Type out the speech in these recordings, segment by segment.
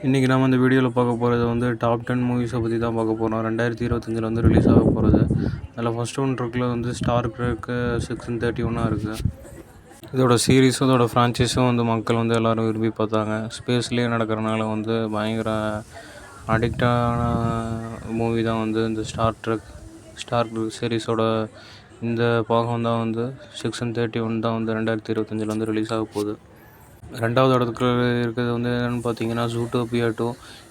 இன்றைக்கி நம்ம இந்த வீடியோவில் பார்க்க போகிறது வந்து டாப் டென் மூவிஸை பற்றி தான் பார்க்க போகிறோம் ரெண்டாயிரத்தி இருபத்தஞ்சில் வந்து ரிலீஸ் ஆக போகிறது அதில் ஃபஸ்ட் ஒன் இருக்குல்ல வந்து ஸ்டார் ட்ரெக்கு சிக்ஸ் தேர்ட்டி ஒன்னாக இருக்குது இதோட சீரீஸும் இதோட ஃப்ரான்ச்சைஸும் வந்து மக்கள் வந்து எல்லோரும் விரும்பி பார்த்தாங்க. ஸ்பேஸ்லேயே நடக்கிறனால வந்து பயங்கர அடிக்டான மூவி தான் வந்து இந்த ஸ்டார் ட்ரெக் ஸ்டார் சீரீஸோட இந்த பாகம் தான் வந்து சிக்ஸ் தேர்ட்டி ஒன் தான் வந்து ரெண்டாயிரத்தி இருபத்தஞ்சில் வந்து ரிலீஸ் ஆக போகுது. ரெண்டாவது இடத்துல இருக்கிறது வந்து என்னென்னு பார்த்தீங்கன்னா ஜூட்டோபியா டூ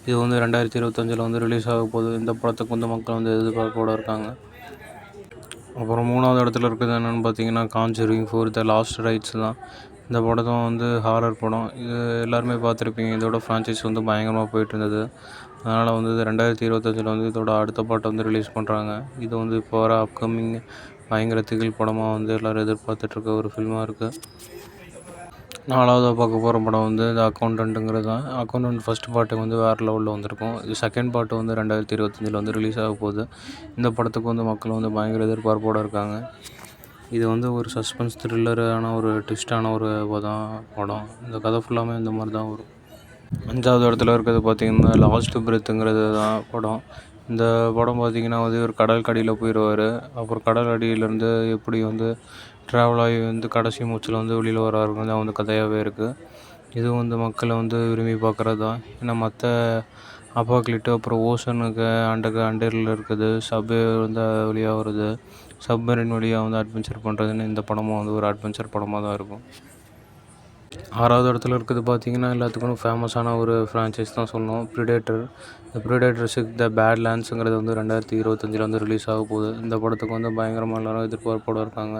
இது வந்து ரெண்டாயிரத்தி இருபத்தஞ்சில் வந்து ரிலீஸ் ஆக போகுது. இந்த படத்துக்கு வந்து மக்கள் வந்து எதிர்பார்ப்போடு இருக்காங்க. அப்புறம் மூணாவது இடத்துல இருக்கிறது என்னென்னு பார்த்தீங்கன்னா conjuring four the last rites தான். இந்த படத்தும் வந்து ஹாரர் படம். இது எல்லாருமே பார்த்துருப்பீங்க. இதோட ஃப்ரான்ச்சைஸ் வந்து பயங்கரமாக போயிட்டு இருந்தது. அதனால் வந்து இது ரெண்டாயிரத்தி இருபத்தஞ்சில் வந்து இதோட அடுத்த பாட்டை வந்து ரிலீஸ் பண்ணுறாங்க இது வந்து இப்போ வர அப்கமிங் பயங்கர திகில் படமாக வந்து எல்லோரும் எதிர்பார்த்துட்ருக்க ஒரு ஃபில்மாக இருக்குது நாலாவதாக பார்க்க போகிற படம் வந்து இந்த அக்கௌண்டண்ட்டுங்கிறது தான். அக்கௌண்டண்ட் ஃபஸ்ட் பார்ட்டு வந்து வேறு லெவலில் வந்திருக்கும். இது செகண்ட் பாட்டு வந்து ரெண்டாயிரத்தி இருபத்தஞ்சில் வந்து ரிலீஸ் ஆக போகுது. இந்த படத்துக்கு வந்து மக்கள் வந்து பயங்கர எதிர்பார்ப்போடு இருக்காங்க. இது வந்து ஒரு சஸ்பென்ஸ் த்ரில்லரான ஒரு ட்விஸ்டான ஒரு படம் படம். இந்த கதை ஃபுல்லாமே இந்த மாதிரி தான் வரும். அஞ்சாவது இடத்துல இருக்கிறது பார்த்திங்கன்னா லாஸ்ட் பிரெத்துங்கிறது தான் படம். இந்த படம் பார்த்திங்கன்னா வந்து ஒரு கடல் கடியில் போயிடுவார் அப்புறம் கடல் அடியிலேருந்து எப்படி வந்து ட்ராவல் ஆகி வந்து கடைசி மூச்சில் வந்து வெளியில் வராருங்க தான் வந்து கதையாகவே இருக்குது இதுவும் வந்து மக்களை வந்து விரும்பி பார்க்குறது தான் ஏன்னா மற்ற அப்பாக்லிட்டு அப்புறம் ஓசனுக்கு அண்டக்கு அண்டரில் இருக்குது. சப்பு வந்து வழியாக வருது. சப்மரின் வழியாக வந்து அட்வென்ச்சர் பண்ணுறதுன்னு இந்த படமும் வந்து ஒரு அட்வென்ச்சர் படமாக தான் இருக்கும். ஆறாவது இடத்துல இருக்கிறது பார்த்தீங்கன்னா எல்லாத்துக்கும் ஃபேமஸான ஒரு ஃப்ரான்ச்சைஸ் தான் சொல்லணும். ப்ரிடேட்டர் இந்த ப்ரிடேட்டர்ஸுக்கு த பேட் லேண்ட்ஸுங்கிறது வந்து ரெண்டாயிரத்தி இருபத்தஞ்சில் வந்து ரிலீஸ் ஆக போகுது. இந்த படத்துக்கு வந்து பயங்கரமாக எல்லோரும் எதிர்பார்ப்போடு இருக்காங்க.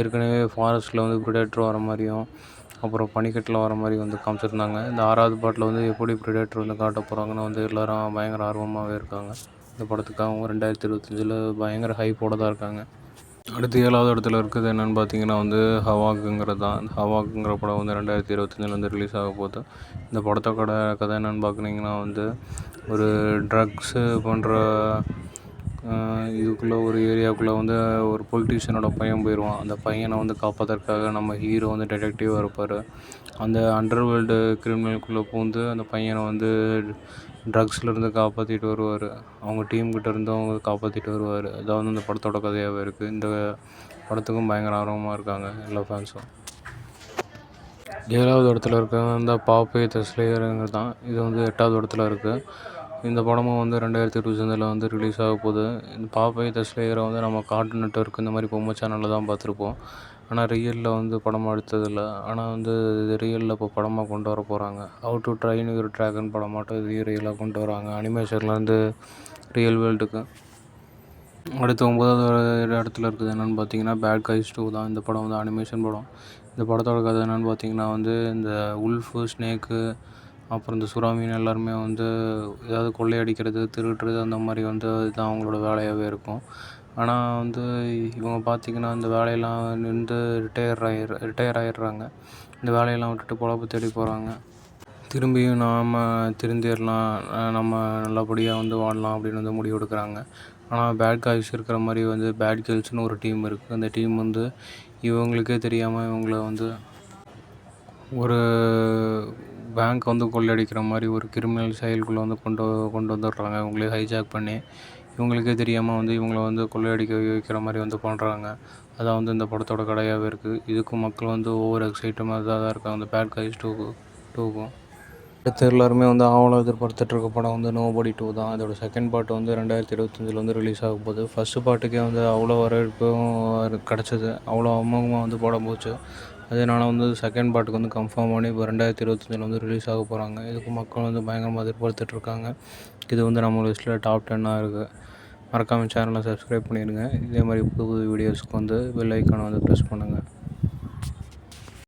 ஏற்கனவே ஃபாரஸ்ட்டில் வந்து ப்ரிடேட்டர் வர மாதிரியும் அப்புறம் பனிக்கட்டில் வர மாதிரி வந்து காமிச்சிருந்தாங்க. இந்த ஆறாவது பாட்டில் வந்து எப்படி ப்ரிடேட்டர் வந்து காட்ட போகிறாங்கன்னு வந்து எல்லோரும் பயங்கர ஆர்வமாகவே இருக்காங்க. இந்த படத்துக்காகவும் ரெண்டாயிரத்தி இருபத்தஞ்சில் பயங்கர ஹைப்போடு தான் இருக்காங்க. அடுத்து ஏழாவது இடத்துல இருக்கிறது என்னென்னு பார்த்தீங்கன்னா வந்து ஹவாக்குங்கிறது தான் ஹவாக்குங்கிற படம் வந்து ரெண்டாயிரத்தி இருபத்தஞ்சில் வந்து ரிலீஸ் ஆக போகுது. இந்த படத்தோட கதை என்னென்னு பார்க்குனீங்கன்னா வந்து ஒரு ட்ரக்ஸு போன்ற இதுக்குள்ளே ஒரு ஏரியாவுக்குள்ளே வந்து ஒரு பொலிட்டீஷியனோட பையன் போயிடுவான் அந்த பையனை வந்து காப்பாற்றுறதுக்காக நம்ம ஹீரோ வந்து டிடெக்டிவாக இருப்பார். அந்த அண்டர் வேர்ல்டு கிரிமினலுக்குள்ளே பூந்து அந்த பையனை வந்து ட்ரக்ஸ்லேருந்து காப்பாற்றிட்டு வருவார். அவங்க டீம்கிட்ட இருந்து அவங்க காப்பாற்றிட்டு வருவார். அதான் வந்து இந்த படத்தோட கதையாகவே இருக்குது இந்த படத்துக்கும் பயங்கர ஆர்வமாக இருக்காங்க எல்லா ஃபேன்ஸும் ஏழாவது இடத்துல இருக்க அந்த பாப்பே தஸ்லேயருங்கிறது தான் இது வந்து எட்டாவது இடத்துல இருக்குது இந்த படமும் வந்து ரெண்டாயிரத்தி இருபத்தி சந்தில் வந்து ரிலீஸ் ஆக போகுது. இந்த பாப்பே தஸ்லேயரை வந்து நம்ம கார்ட்டூன் நெட்ஒர்க் இந்த மாதிரி பொம்மை சேனலில் தான் பார்த்துருப்போம். ஆனால் ரியலில் வந்து படமாக எடுத்ததில்ல. ஆனால் வந்து இது ரியலில் இப்போ படமாக கொண்டு வர போகிறாங்க ஹவு டு ட்ரைன் ஒரு ட்ராகன் படமாட்டம் இதையும் ரியலாக கொண்டு வராங்க. அனிமேஷன்லேருந்து ரியல் வேர்ல்டுக்கு அடுத்து ஒம்பதாவது இடத்துல இருக்குது என்னென்னு பார்த்தீங்கன்னா பேட் கைஸ் டூ தான். இந்த படம் வந்து அனிமேஷன் படம். இந்த படத்தோட கதை என்னென்னு பார்த்தீங்கன்னா வந்து இந்த உல்ஃபு ஸ்னேக்கு அப்புறம் இந்த சுறா மீன் எல்லாருமே வந்து ஏதாவது கொள்ளையடிக்கிறது திருடுறது அந்த மாதிரி வந்து இதுதான் அவங்களோட வேலையாகவே இருக்கும். ஆனால் வந்து இவங்க பார்த்திங்கன்னா இந்த வேலையெல்லாம் நின்று ரிட்டையர் ஆகி ரிட்டையர் ஆகிடுறாங்க இந்த வேலையெல்லாம் விட்டுட்டு பொழப்பு தேடி போகிறாங்க திரும்பியும் நாம் திருந்திடலாம் நம்ம நல்லபடியாக வந்து வாழலாம் அப்படின்னு வந்து முடிவு எடுக்கிறாங்க. ஆனால் பேட் காய்ஸ் இருக்கிற மாதிரி வந்து பேட் கேர்ள்ஸ்னு ஒரு டீம் இருக்குது அந்த டீம் வந்து இவங்களுக்கே தெரியாமல் இவங்கள வந்து ஒரு பேங்க் வந்து கொள்ளையடிக்கிற மாதிரி ஒரு கிரிமினல் செயலுக்குள்ளே வந்து கொண்டு கொண்டு வந்துடுறாங்க. இவங்களே ஹைஜாக் பண்ணி இவங்களுக்கே தெரியாமல் வந்து இவங்கள வந்து கொள்ளையடிக்க வைக்கிற மாதிரி வந்து பண்ணுறாங்க அதான் வந்து இந்த படத்தோட கடையாகவே இருக்குது இதுக்கும் மக்கள் வந்து ஒவ்வொரு எக்ஸைட்டமாக இதாக தான் இருக்காங்க. அந்த பேட் கைஸ் டூக்கு டூக்கும் அடுத்து எல்லாருமே வந்து ஆவலாக எதிர்பார்த்துட்ருக்க படம் வந்து நோபடி டூ தான். இதோட செகண்ட் பார்ட் வந்து ரெண்டாயிரத்தி இருபத்தஞ்சில் வந்து ரிலீஸ் ஆக போகுது. ஃபஸ்ட்டு பாட்டுக்கே வந்து அவ்வளோ வரவேற்பும் கிடச்சிது. அவ்வளோ அமோகமாக வந்து படம் போச்சு. அதனால் வந்து செகண்ட் பார்ட்டுக்கு வந்து கன்ஃபார்ம் பண்ணி இப்போ ரெண்டாயிரத்தி இருபத்தஞ்சில் வந்து ரிலீஸ் ஆக போகிறாங்க இதுக்கு மக்கள் வந்து பயங்கரமாக எதிர்பார்த்துட்ருக்காங்க இது வந்து நம்ம லிஸ்ட்டில் டாப் டென்னாக இருக்குது மறக்காமல் சேனலை சப்ஸ்கிரைப் பண்ணிடுங்க இதே மாதிரி புது புது வீடியோஸ்க்கு வந்து பெல் ஐக்கானை வந்து ப்ரெஸ் பண்ணுங்கள்